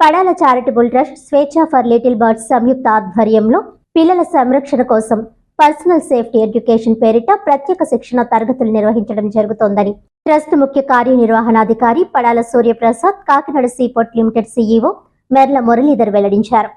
Padala charitable trust Swechha for little birds సంయుక్త ఆధ్వర్యంలో పిల్లల సంరక్షణ కోసం పర్సనల్ సేఫ్టీ ఎడ్యుకేషన్ పేరిట ప్రత్యేక శిక్షణ తరగతులు నిర్వహించడం జరుగుతోందని ట్రస్ట్ ముఖ్య కార్యనిర్వహణాధికారి Padala Suryaprasad Kakinada seaport limited CEO Merla Muralidhar వెల్లడించారు.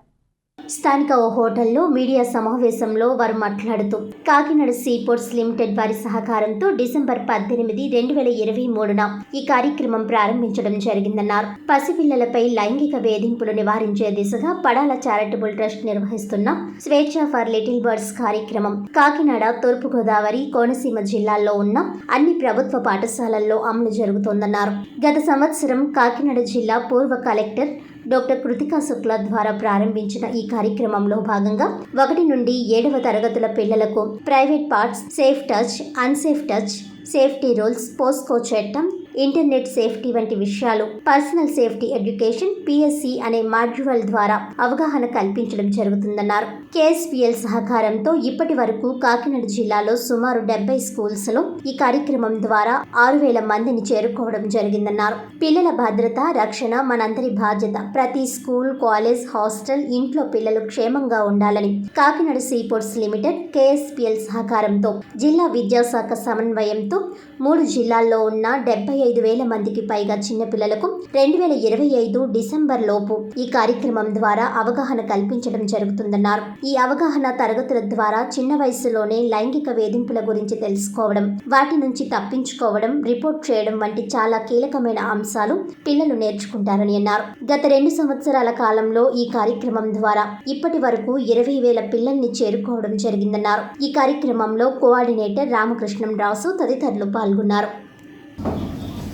స్థానిక ఓ హోటల్లో మీడియా సమావేశంలో వారు మాట్లాడుతూ కాకినాడ సీపోర్ట్స్ లిమిటెడ్ వారి సహకారంతో డిసెంబర్ పద్దెనిమిది రెండు వేల ఇరవై మూడున ఈ కార్యక్రమం ప్రారంభించడం జరిగిందన్నారు. పసిపిల్లలపై లైంగిక వేధింపులు నివారించే దిశగా పడాల చారిటబుల్ ట్రస్ట్ నిర్వహిస్తున్న స్వేచ్ఛ ఫర్ లిటిల్ బర్డ్స్ కార్యక్రమం కాకినాడ తూర్పుగోదావరి కోనసీమ జిల్లాల్లో ఉన్న అన్ని ప్రభుత్వ పాఠశాలల్లో అమలు జరుగుతోందన్నారు. గత సంవత్సరం కాకినాడ జిల్లా పూర్వ కలెక్టర్ డాక్టర్ కృతికా శుక్లా ద్వారా ప్రారంభించిన ఈ కార్యక్రమంలో భాగంగా ఒకటి నుండి ఏడవ తరగతుల పిల్లలకు private parts safe touch unsafe touch safety rules POCSO చట్టం ఇంటర్నెట్ సేఫ్టీ వంటి విషయాలు పర్సనల్ సేఫ్టీ ఎడ్యుకేషన్ పిఎస్సి అనే మాడ్యూల్ ద్వారా అవగాహన కల్పించడం జరుగుతుందన్నారు. కేఎస్పిఎల్ సహకారంతో ఇప్పటి వరకు కాకినాడ జిల్లాలో సుమారు డెబ్బై స్కూల్స్లో ఈ కార్యక్రమం ద్వారా ఆరు వేల మందిని చేరుకోవడం జరిగిందన్నారు. పిల్లల భద్రత రక్షణ మనందరి బాధ్యత. ప్రతి స్కూల్ కాలేజ్ హాస్టల్ ఇంట్లో పిల్లలు క్షేమంగా ఉండాలని కాకినాడ సీపోర్ట్స్ లిమిటెడ్ కేఎస్పిఎల్ సహకారంతో జిల్లా విద్యాశాఖ సమన్వయంతో మూడు జిల్లాల్లో ఉన్న డెబ్బై ఐదు వేల మందికి పైగా చిన్నపిల్లలకు రెండు వేల ఇరవై ఐదు డిసెంబర్ లోపు ఈ కార్యక్రమం ద్వారా అవగాహన కల్పించడం జరుగుతుందన్నారు. ఈ అవగాహన తరగతుల ద్వారా చిన్న వయసులోనే లైంగిక వేధింపుల గురించి తెలుసుకోవడం వాటి నుంచి తప్పించుకోవడం రిపోర్ట్ చేయడం వంటి చాలా కీలకమైన అంశాలు పిల్లలు నేర్చుకుంటారని అన్నారు. గత రెండు సంవత్సరాల కాలంలో ఈ కార్యక్రమం ద్వారా ఇప్పటి వరకు ఇరవై వేల పిల్లల్ని చేరుకోవడం జరిగిందన్నారు. ఈ కార్యక్రమంలో కోఆర్డినేటర్ రామకృష్ణం రాసు తదితరులు పాల్గొన్నారు.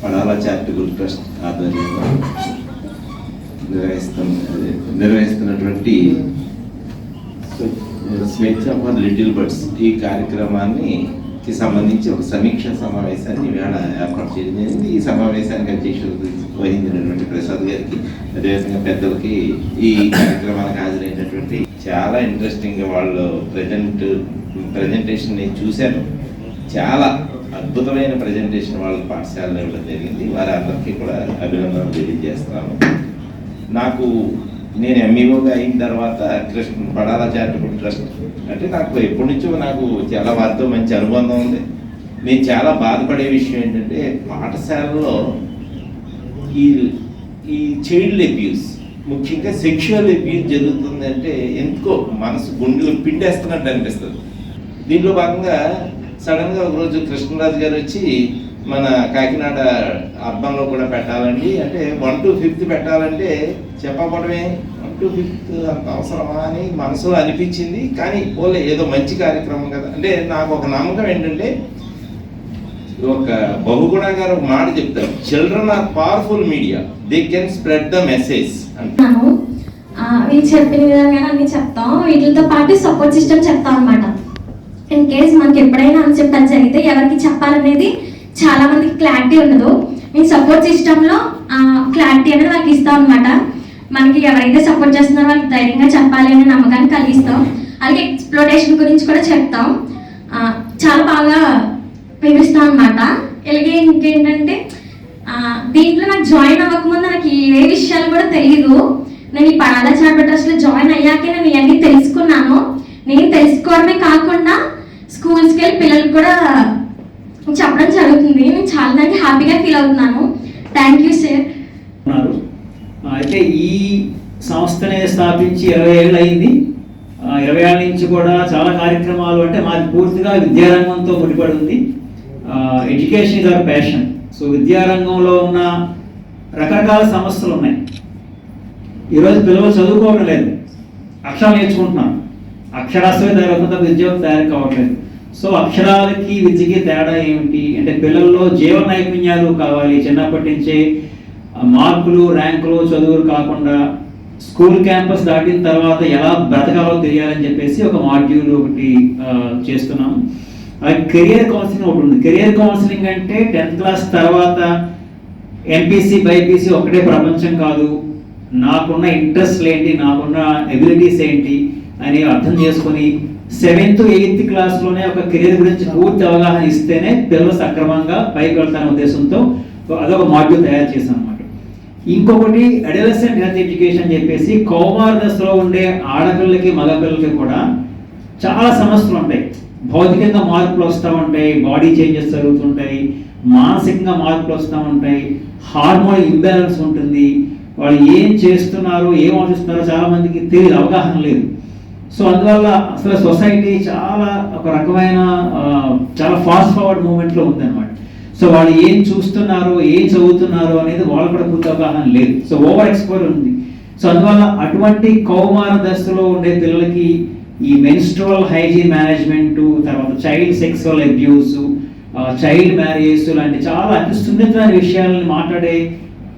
పడాల చారిటబుల్ ట్రస్ట్ ఆధ్వర్యంలో నిర్వహిస్తున్న అదే, నిర్వహిస్తున్నటువంటి స్వేచ్ఛ ఫర్ లిటిల్ బర్డ్స్ ఈ కార్యక్రమాన్ని కి సంబంధించి ఒక సమీక్ష సమావేశాన్ని ఇవాళ ఏర్పాటు చేయడం జరిగింది. ఈ సమావేశానికి అధ్యక్షత వహించినటువంటి ప్రసాద్ గారికి అదేవిధంగా పెద్దలకి ఈ కార్యక్రమానికి హాజరైనటువంటి చాలా ఇంట్రెస్టింగ్గా వాళ్ళు ప్రజెంట్ ప్రజెంటేషన్ నేను చూశాను చాలా అద్భుతమైన ప్రజెంటేషన్ వాళ్ళ పాఠశాలలో ఇవ్వడం జరిగింది. వారి అందరికీ కూడా అభినందనలు తెలియజేస్తాను నాకు నేను ఎంఈఓగా అయిన తర్వాత కృష్ణ పడాల చారిటబుల్ ట్రస్ట్ అంటే నాకు ఎప్పటి నుంచో నాకు చాలా వారితో మంచి అనుబంధం ఉంది. నేను చాలా బాధపడే విషయం ఏంటంటే పాఠశాలలో ఈ ఈ చైల్డ్ అబ్యూస్ ముఖ్యంగా సెక్షువల్ అబ్యూస్ జరుగుతుందంటే ఎందుకో మనసు గుండెలు పిండేస్తున్నట్టు అనిపిస్తుంది. దీంట్లో భాగంగా సడన్గా ఒకరోజు కృష్ణరాజు గారు వచ్చి మన కాకినాడ అర్బన్లో కూడా పెట్టాలండి. అంటే వన్ టు ఫిఫ్త్ పెట్టాలంటే చెప్పకపోవడమే. వన్ టు ఫిఫ్త్ అంత అవసరమా అని మనసులో అనిపించింది. కానీ పోలే ఏదో మంచి కార్యక్రమం కదా. అంటే నాకు ఒక నమ్మకం ఏంటంటే ఒక బహుగుణ గారు ఒక మాట చెప్తారు. Children are powerful media they can spread the message అంటే. చెప్పిన విధంగా అన్ని చెప్తాం. వీటితో పాటు సపోర్ట్ సిస్టమ్ చెప్తాం అనమాట ఇన్ కేస్ మనకి ఎప్పుడైనా అన్సెప్ట్ జరిగితే ఎవరికి చెప్పాలనేది చాలా మందికి క్లారిటీ ఉండదు. నేను సపోర్ట్ సిస్టంలో క్లారిటీ అనేది వాళ్ళకి ఇస్తాం అనమాట మనకి ఎవరైతే సపోర్ట్ చేస్తున్నారో వాళ్ళకి ధైర్యంగా చెప్పాలి అనే నమ్మకాన్ని కలిగిస్తాం. అలాగే ఎక్స్ప్లోరేషన్ గురించి కూడా చెప్తాం. చాలా బాగా వివరిస్తాం అనమాట ఇలాగే ఇంకేంటంటే దీంట్లో నాకు జాయిన్ అవ్వకముందు నాకు ఏ విషయాలు కూడా తెలియదు నేను ఈ పడాల చార్బర్ జాయిన్ అయ్యాకే నేను ఇవన్నీ తెలుసుకున్నాను. నేను తెలుసుకోవడమే కాకుండా స్కూల్స్కి వెళ్ళి పిల్లలకు కూడా చెప్పడం జరుగుతుంది. నేను చాలా దానికి హ్యాపీగా ఫీల్ అవుతున్నాను. థ్యాంక్ యూ సార్ అయితే ఈ సంస్థని స్థాపించి ఇరవై ఏళ్ళు అయింది. ఇరవై ఏళ్ళ నుంచి కూడా చాలా కార్యక్రమాలు అంటే మాది పూర్తిగా విద్యారంగంతో ముడిపడి ఉంది education is our passion. So విద్యారంగంలో ఉన్న రకరకాల సమస్యలు ఉన్నాయి. ఈరోజు పిల్లలు చదువుకోవడం లేదు. అక్షరాలు నేర్చుకుంటున్నాను అక్షరాస్యమే తయారవుతుంది ఉద్యోగం తయారు కావట్లేదు సో అక్షరాలకి విద్యకి తేడా ఏమిటి? అంటే పిల్లల్లో జీవన నైపుణ్యాలు కావాలి. చిన్నప్పటి నుంచే మార్కులు ర్యాంకులు చదువులు కాకుండా స్కూల్ క్యాంపస్ దాటిన తర్వాత ఎలా బ్రతకాలో తెలియాలని చెప్పేసి ఒక మాడ్యూల్ ఒకటి చేస్తున్నాం. అలాగే కెరియర్ కౌన్సిలింగ్ ఒకటి ఉంది. కెరియర్ కౌన్సిలింగ్ అంటే టెన్త్ క్లాస్ తర్వాత ఎంపీసీ బైపీసీ ఒకటే ప్రపంచం కాదు. నాకున్న ఇంట్రెస్ట్లు ఏంటి? నాకున్న ఎబిలిటీస్ ఏంటి? అని అర్థం చేసుకొని సెవెంత్ ఎయిత్ క్లాస్లోనే ఒక కెరీర్ గురించి పూర్తి అవగాహన ఇస్తేనే పిల్లలు సక్రమంగా పైకి వెళ్తారనే ఉద్దేశంతో అదొక మాడ్యూల్ తయారు చేశాను అనమాట ఇంకొకటి అడలసెంట్ హెల్త్ ఎడ్యుకేషన్ చెప్పేసి కౌమార దశలో ఉండే ఆడపిల్లకి మగపిల్లలకి కూడా చాలా సమస్యలు ఉంటాయి. భౌతికంగా మార్పులు వస్తూ ఉంటాయి బాడీ చేంజెస్ జరుగుతుంటాయి మానసికంగా మార్పులు వస్తూ ఉంటాయి హార్మోన్ ఇంబ్యాలెన్స్ ఉంటుంది వాళ్ళు ఏం చేస్తున్నారు ఏం ఆలోచిస్తున్నారో చాలామందికి తెలియదు అవగాహన లేదు. సో అందువల్ల అసలు సొసైటీ చాలా ఒక రకమైన చాలా ఫాస్ట్ ఫార్వర్డ్ మూమెంట్లో ఉందన్నమాట. సో వాళ్ళు ఏం చూస్తున్నారు ఏం చదువుతున్నారు అనేది వాళ్ళు కూడా పూర్తి అవగాహన లేదు. సో ఓవర్ ఎక్స్పోర్ ఉంది. సో అందువల్ల అటువంటి కౌమార దశలో ఉండే పిల్లలకి ఈ మెన్స్ట్రువల్ హైజీన్ మేనేజ్మెంట్ తర్వాత child sexual abuse child marriage లాంటి చాలా అతి సున్నితమైన విషయాలను మాట్లాడే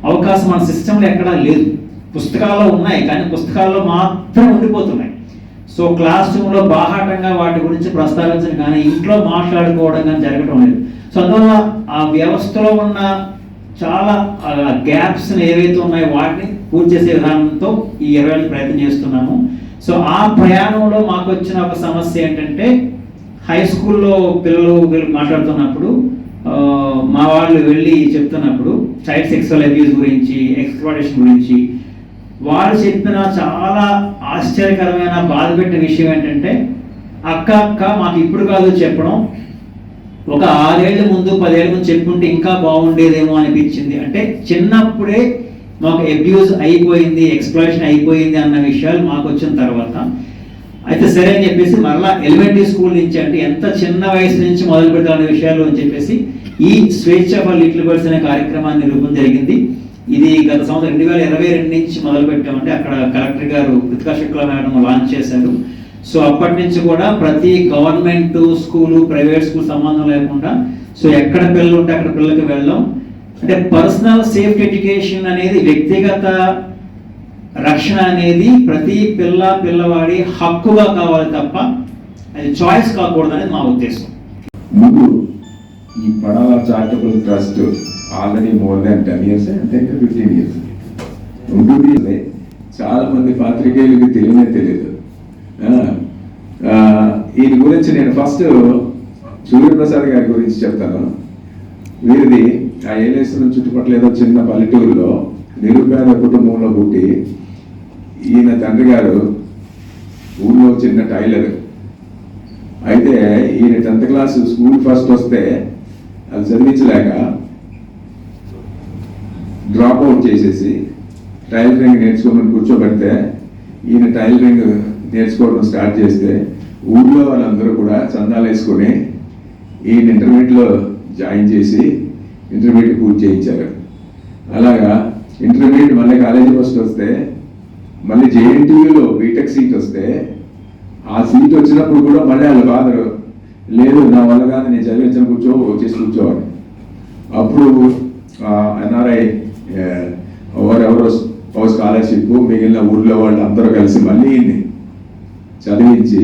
అవకాశం మన సిస్టంలో ఎక్కడా లేదు. పుస్తకాల్లో ఉన్నాయి కానీ పుస్తకాల్లో మాత్రం ఉండిపోతున్నాయి. సో క్లాస్ రూమ్లో బాహాటంగా వాటి గురించి ప్రస్తావించడం కానీ ఇంట్లో మాట్లాడుకోవడం కానీ జరగడం లేదు. సో అందువల్ల ఆ వ్యవస్థలో ఉన్న చాలా గ్యాప్స్ ఏవైతే ఉన్నాయో వాటిని పూర్తి చేసే విధానంతో ఈ ఇరవై ఏళ్ళు ప్రయత్నం చేస్తున్నాము. సో ఆ ప్రయాణంలో మాకు వచ్చిన ఒక సమస్య ఏంటంటే హై స్కూల్లో పిల్లలు మాట్లాడుతున్నప్పుడు మా వాళ్ళు వెళ్ళి చెప్తున్నప్పుడు చైల్డ్ సెక్సువల్ అబ్యూస్ గురించి ఎక్స్ప్లోటేషన్ గురించి వారు చెప్పిన చాలా ఆశ్చర్యకరమైన బాధ పెట్టిన విషయం ఏంటంటే అక్క అక్క మాకు ఇప్పుడు కాదు చెప్పడం. ఒక ఆరేళ్ళ ముందు పదేళ్ళ ముందు చెప్పుంటే ఇంకా బాగుండేదేమో అనిపించింది. అంటే చిన్నప్పుడే మాకు అబ్యూజ్ అయిపోయింది ఎక్స్ప్లోషన్ అయిపోయింది అన్న విషయాలు మాకు వచ్చిన తర్వాత. అయితే సరే అని చెప్పేసి మరలా ఎలిమెంటరీ స్కూల్ నుంచి అంటే ఎంత చిన్న వయసు నుంచి మొదలు పెడతామనే విషయాలు అని చెప్పేసి ఈ స్వేచ్ఛ ఫర్ లిటిల్ బర్డ్స్ అనే కార్యక్రమాన్ని రూపం జరిగింది. ఇది గత సంవత్సరం రెండు వేల ఇరవై రెండు నుంచి మొదలు పెట్టామంటే అక్కడ కలెక్టర్ గారు కృతికా శుక్ల మేడం లాంచ్ చేశారు. సో అప్పటి నుంచి కూడా ప్రతి గవర్నమెంట్ స్కూలు ప్రైవేట్ స్కూల్ సంబంధం లేకుండా సో ఎక్కడ పిల్లలు ఉంటే అక్కడ పిల్లలకి వెళ్ళాం అంటే పర్సనల్ సేఫ్టీ ఎడ్యుకేషన్ అనేది వ్యక్తిగత రక్షణ అనేది ప్రతి పిల్ల పిల్లవాడి హక్కుగా కావాలి తప్ప అది చాయిస్ కాకూడదు అనేది మా ఉద్దేశం. ముందు ఈ పడవ charitable trust already more than ten years అంటే ఫిఫ్టీన్ ఇయర్స్. ఉంటుంది చాలా మంది పాత్రికేయులకి తెలియనే తెలియదు. ఆ, ఈయన గురించి నేను ఫస్ట్ సూర్యప్రసాద్ గారి గురించి చెప్తాను. వీరిది ఆ ఏలేశ్వరం చుట్టుపక్కల ఏదో చిన్న పల్లెటూరులో నిరుపేద కుటుంబంలో పుట్టి ఈయన తండ్రి గారు ఊళ్ళో చిన్న టైలర్. అయితే ఈయన టెన్త్ క్లాస్ స్కూల్ ఫస్ట్ వస్తే అది చదివించలేక డ్రాప్ అవుట్ చేసేసి టైలరింగ్ నేర్చుకోమని కూర్చోబెడితే ఈయన టైలరింగ్ నేర్చుకోవడం స్టార్ట్ చేస్తే ఊళ్ళో వాళ్ళందరూ కూడా చందాలు వేసుకొని ఈయన ఇంటర్మీడియట్లో జాయిన్ చేసి ఇంటర్మీడియట్ పూర్తి చేయించారు. అలాగా ఇంటర్మీడియట్ మళ్ళీ కాలేజీ ఫస్ట్ వస్తే మళ్ళీ జేఎన్టీయూలో బీటెక్ సీట్ వస్తే ఆ సీట్ వచ్చినప్పుడు కూడా మళ్ళీ వాళ్ళు ఫాదర్ లేదు నా వల్ల కాదు నేను చదివించిన కూర్చో వచ్చేసి కూర్చోవాలి. అప్పుడు ఎన్ఆర్ఐ ఎవరెవరో స్కాలర్షిప్ మిగిలిన ఊళ్ళో వాళ్ళు అందరూ కలిసి మళ్ళీ చదివించి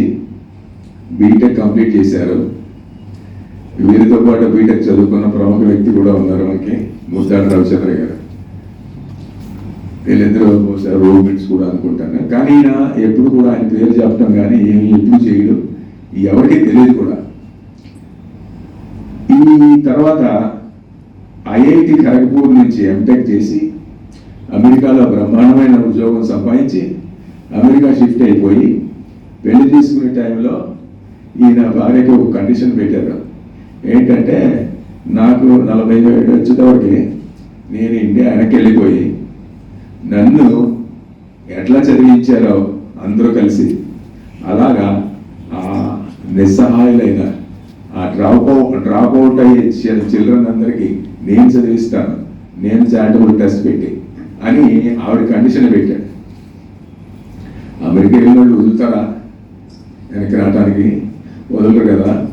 బీటెక్ కంప్లీట్ చేశారు. వీరితో పాటు బీటెక్ చదువుకున్న ప్రముఖ వ్యక్తి కూడా ఉన్నారు మనకి ముద్దాడు రవిచంద్ర గారు. వీళ్ళిద్దరూ బహుశా రోబిట్స్ కూడా అనుకుంటాను. కానీ ఈయన ఎప్పుడు కూడా ఆయన పేరు చెప్పడం కానీ ఏమి ఎప్పుడు చేయడు. ఎవరికీ తెలియదు కూడా. ఈ తర్వాత ఐఐటి ఖరగ్పూర్ నుంచి ఎంటెక్ చేసి అమెరికాలో బ్రహ్మాండమైన ఉద్యోగం సంపాదించి అమెరికా షిఫ్ట్ అయిపోయి పెళ్ళి తీసుకునే టైంలో ఈయన భార్యకి ఒక కండిషన్ పెట్టారు. ఏంటంటే నాకు నలభై ఏడు వచ్చేటప్పటికి నేను ఇండియా వెనక్కి వెళ్ళిపోయి నన్ను ఎట్లా చదివించారో అందరూ కలిసి అలాగా ఆ నిస్సహాయులైన ఆ డ్రాప్ అవుట్ డ్రాప్ అవుట్ అయ్యే చిల్డ్రన్ అందరికీ నేను చదివిస్తాను. నేను చారిటబుల్ టెస్ట్ పెట్టి అని ఆవిడ కండిషన్ పెట్టాడు. అమెరికా వెళ్ళిన వాళ్ళు వదులుతారా? వెనక్కి రావడానికి వదలరు కదా.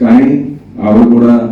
కానీ ఆవిడ కూడా